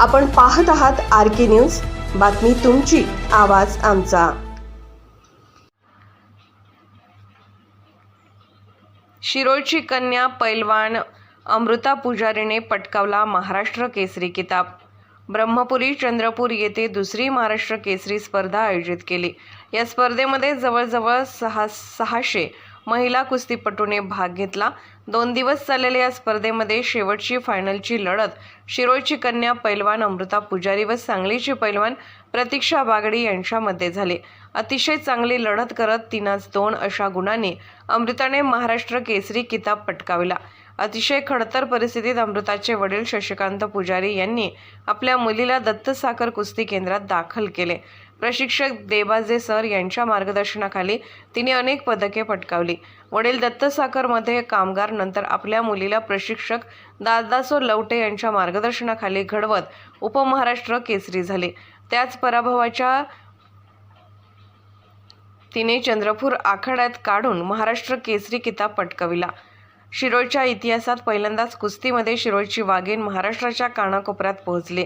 आपण पाहत आहात आर के न्यूज. बातमी तुमची आवाज आमचा. शिरोळची कन्या पैलवान अमृता पुजारीने पटकावला महाराष्ट्र केसरी किताब. ब्रह्मपुरी चंद्रपूर येथे दुसरी महाराष्ट्र केसरी स्पर्धा आयोजित केली. या स्पर्धेमध्ये जवळजवळ सहा सहाशे महिला कुस्तीपटूने भाग घेतला. दोन दिवस चाललेल्या या स्पर्धेमध्ये शेवटची फायनलची लढत. शिरोळची कन्या पैलवान अमृता पुजारी व सांगलीची पैलवान प्रतीक्षा बागडी यांच्यामध्ये झाली. अतिशय चांगली लढत करत तिनाच दोन अशा गुणांनी अमृताने महाराष्ट्र केसरी किताब पटकाविला. अतिशय खडतर परिस्थितीत अमृताचे वडील शशिकांत पुजारी यांनी आपल्या मुलीला दत्तसाखर कुस्ती केंद्रात दाखल केले. प्रशिक्षक देबाजे सर यांच्या मार्गदर्शनाखाली तिने अनेक पदके पटकावली. वडील दत्तसाकरमध्ये कामगार नंतर आपल्या मुलीला प्रशिक्षक दादासो लवटे यांच्या मार्गदर्शनाखाली घडवत उपमहाराष्ट्र केसरी झाले. त्याच पराभवाच्या तिने चंद्रपूर आखाड्यात काढून महाराष्ट्र केसरी किताब पटकविला. शिरोळच्या इतिहासात पहिल्यांदाच कुस्तीमध्ये शिरोळची वाघीण महाराष्ट्राच्या कानाकोपऱ्यात पोहोचले.